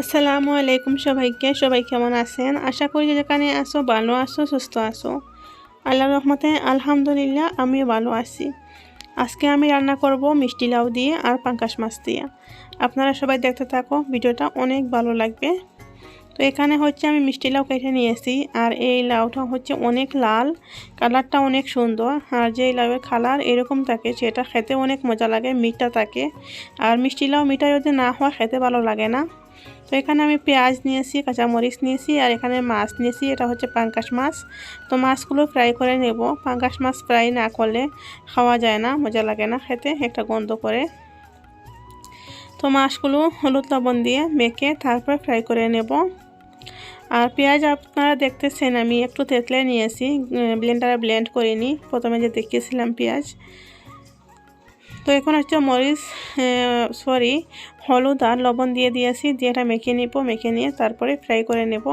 আসসালামু আলাইকুম সবাইকে, সবাই কেমন আছেন? আশা করি যেখানে আসো ভালো আসো সুস্থ আসো আল্লাহ রহমতে আলহামদুলিল্লাহ আমিও ভালো আছি। আজকে আমি রান্না করব মিষ্টি লাউ দিয়ে আর পাঙ্কাশ মাছ দিয়ে। আপনারা সবাই দেখতে থাকো, ভিডিওটা অনেক ভালো লাগবে। তো এখানে হচ্ছে আমি মিষ্টি লাউ কেটে নিয়েছি আর এই লাউটা হচ্ছে অনেক লাল, কালারটা অনেক সুন্দর আর যে লাউয়ের কালার এরকম থাকে সেটা খেতে অনেক মজা লাগে, মিঠা থাকে। আর মিষ্টি লাউ মিঠা যদি না হয়, খেতে ভালো লাগে না। তো এখানে আমি পেঁয়াজ নিয়েছি, কাঁচামরিচ নিয়েছি আর এখানে মাছ নিয়েছি, এটা হচ্ছে পাঙ্কাশ মাছ। তো মাছগুলো ফ্রাই করে নেব। পাঙ্কাশ মাছ ফ্রাই না করলে খাওয়া যায় না, মজা লাগে না খেতে, একটা গন্ধ করে। তো মাছগুলো হলুদ লবণ দিয়ে মেখে তারপর ফ্রাই করে নেব। আর পেঁয়াজ আপনারা দেখতেছেন, আমি একটু তেতলে নিয়েছি ব্লেন্ডারে ব্লেন্ড করিনি, প্রথমে যে দেখিয়েছিলাম পেঁয়াজ। তো এখন হচ্ছে মরিচ সরি হলুদ আর লবণ দিয়ে দিয়েছি। দিয়ে এটা মেখে নিব, মেখে নিয়ে তারপরে ফ্রাই করে নেব।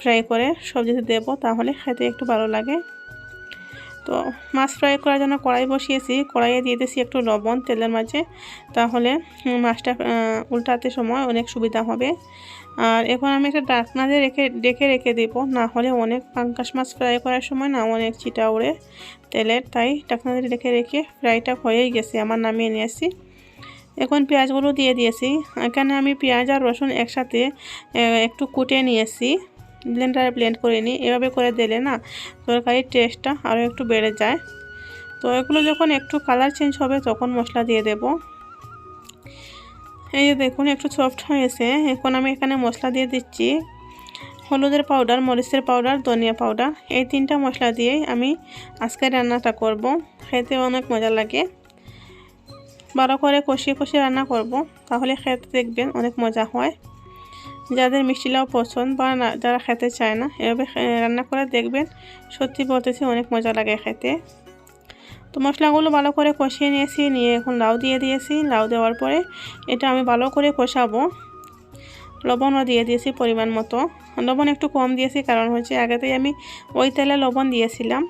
ফ্রাই করে সবজিতে দেবো, তাহলে খেতে একটু ভালো লাগে। তো মাছ ফ্রাই করার জন্য কড়াই বসিয়েছি, কড়াইয়ে দিয়ে দিয়েছি একটু লবণ তেলের মাঝে। তাহলে মাছটা উল্টাতে সময় অনেক সুবিধা হবে। আর এখন আমি একটা ডাকনা দিয়ে রেখে, ডেকে রেখে দেব, না হলে অনেক পাঙ্কাশ মাছ ফ্রাই করার সময় না অনেক চিটা উড়ে তেলের। তাই ডাকনা দিয়ে রেখে রেখে ফ্রাইটা হয়েই গেছে, আমার নামিয়ে নিয়েছি এখন পেঁয়াজগুলো দিয়ে দিয়েছি। এখানে আমি পেঁয়াজ আর রসুন একসাথে একটু কুটে নিয়েছি। ব্লেন্ডারে ব্লেন্ড করে নিই। এভাবে করে দিলে না তরকারির টেস্টটা আরও একটু বেড়ে যায়। তো এগুলো যখন একটু কালার চেঞ্জ হবে তখন মশলা দিয়ে দেব। এই যে দেখুন, একটু সফট হয়েছে। এখন আমি এখানে মশলা দিয়ে দিচ্ছি। হলুদের পাউডার মরিচের পাউডার ধনিয়া পাউডার এই তিনটা মশলা দিয়েই আমি আজকে রান্নাটা করব। খেতে অনেক মজা লাগে। ভালো করে কষিয়ে কষিয়ে রান্না করব। তাহলে খেতে দেখবেন অনেক মজা হয়। যাদের মিষ্টি লাউ পছন্দ বা না, যারা খেতে চায় না, এভাবে রান্না করে দেখবেন সত্যি বলতেছি অনেক মজা লাগে খেতে। তো মশলাগুলো ভালো করে কষিয়ে নিয়েছি, নিয়ে এখন লাউ দিয়ে দিয়েছি। লাউ দেওয়ার পরে এটা আমি ভালো করে কষাবো। লবণও দিয়ে দিয়েছি পরিমাণ মতো। লবণ একটু কম দিয়েছি কারণ হচ্ছে আগেতেই আমি ওই তেলে লবণ দিয়েছিলাম।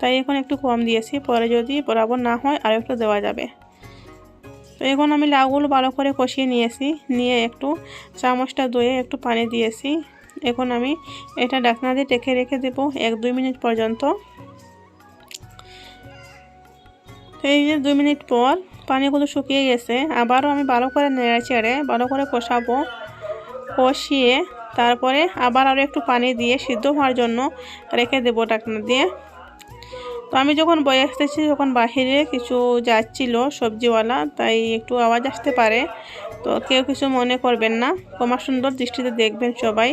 তাই এখন একটু কম দিয়েছি। পরে যদি বরাবর না হয় আর একটু দেওয়া যাবে। তো এখন আমি লাউগুলো ভালো করে কষিয়ে নিয়েছি। নিয়ে একটু চামচটা ধুয়ে একটু পানি দিয়েছি। এখন আমি এটা ডাকনা দিয়ে টেকে রেখে দেব এক দুই মিনিট পর্যন্ত। এই যে দুই মিনিট পর পানিগুলো শুকিয়ে গেছে, আবারও আমি ভালো করে নেড়ে চেড়ে ভালো করে কষাবো। কষিয়ে তারপরে আবার আরও একটু পানি দিয়ে সিদ্ধ হওয়ার জন্য রেখে দেবো ডাকনা দিয়ে। তো আমি যখন বয়ে আসতেছি যখন বাহিরে কিছু যাচ্ছিল, সবজিওয়ালা, তাই একটু আওয়াজ আসতে পারে। তো কেউ কিছু মনে করবেন না। তোমার সুন্দর দৃষ্টিতে দেখবেন সবাই।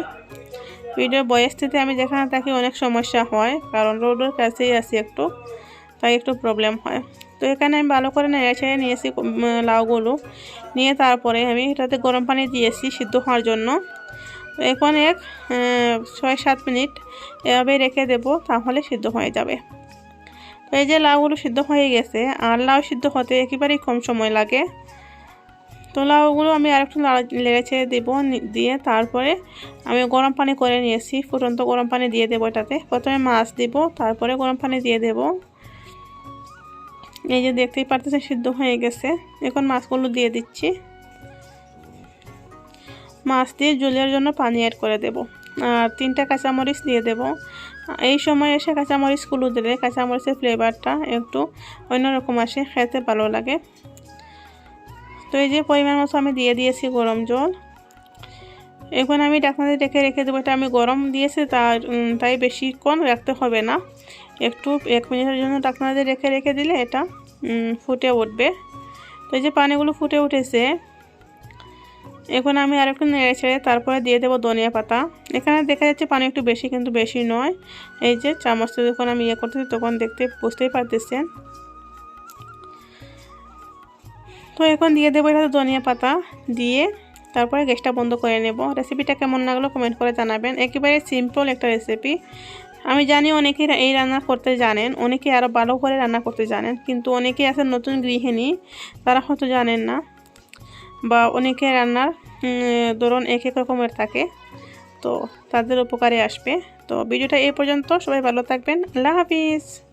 ভিডিও বয়সটিতে আমি যেখানে থাকি অনেক সমস্যা হয়, কারণ রোডের কাছেই আছি একটু, তাই একটু প্রবলেম হয়। তো এখানে আমি ভালো করে নেড়ে ছেড়ে নিয়েছি লাউগুলো। নিয়ে তারপরে আমি এটাতে গরম পানি দিয়েছি সিদ্ধ হওয়ার জন্য। তো এখন এক ছয় সাত মিনিট এভাবে রেখে দেব, তাহলে সিদ্ধ হয়ে যাবে। তো এই যে লাউগুলো সিদ্ধ হয়ে গেছে, আর লাউ সিদ্ধ হতে একেবারেই কম সময় লাগে। তো লাউগুলো আমি আরেকটু লেড়ে ছেড়ে দেবো দিয়ে তারপরে আমি গরম পানি করে নিয়েছি, ফুটন্ত গরম পানি দিয়ে দেবো এটাতে। প্রথমে মাছ দেব, তারপরে গরম পানি দিয়ে দেব। এই যে দেখতেই পারতেছে সিদ্ধ হয়ে গেছে। এখন মাছগুলো দিয়ে দিচ্ছি। মাছ দিয়ে জলের জন্য পানি অ্যাড করে দেব। তিনটা কাঁচামরিচ দিয়ে দেব। এই সময় এসে কাঁচামরিচগুলো দিলে কাঁচামরিচের ফ্লেভারটা একটু অন্যরকম আসে, খেতে ভালো লাগে। তো এই যে পরিমাণ মতো আমি দিয়ে দিয়েছি গরম জল। এখন আমি ডাকনাতে রেখে রেখে দেবো, এটা আমি গরম দিয়েছি, তার তাই বেশিক্ষণ রাখতে হবে না। একটু, এক মিনিটের জন্য ডাকনাতে রেখে রেখে দিলে এটা ফুটে উঠবে। তো এই যে পানিগুলো ফুটে উঠেছে এখন আমি আর একটু নেড়ে ছেড়ে তারপরে দিয়ে দেবো ধনিয়া পাতা। এখানে দেখা যাচ্ছে পানি একটু বেশি, কিন্তু বেশি নয়। এই যে চামচটা যখন আমি ইয়ে করতেছি, তখন দেখতে বুঝতেই পারতেছেন। তো এখন দিয়ে দেবো এটা ধনিয়া পাতা দিয়ে তারপরে গ্যাসটা বন্ধ করে নেব। রেসিপিটা কেমন লাগল কমেন্ট করে জানাবেন। একেবারে সিম্পল একটা রেসিপি। আমি জানি অনেকে এই রান্না করতে জানেন, অনেকে আরও ভালো করে রান্না করতে জানেন, কিন্তু অনেকে আছে নতুন গৃহিণী, তারা হয়তো জানেন না। বা অনেকে রান্নার ধরুন এক এক রকমের থাকে, তো তাদের উপকারে আসবে। তো ভিডিওটা এই পর্যন্ত, সবাই ভালো থাকবেন। আল্লাহ হাফিজ।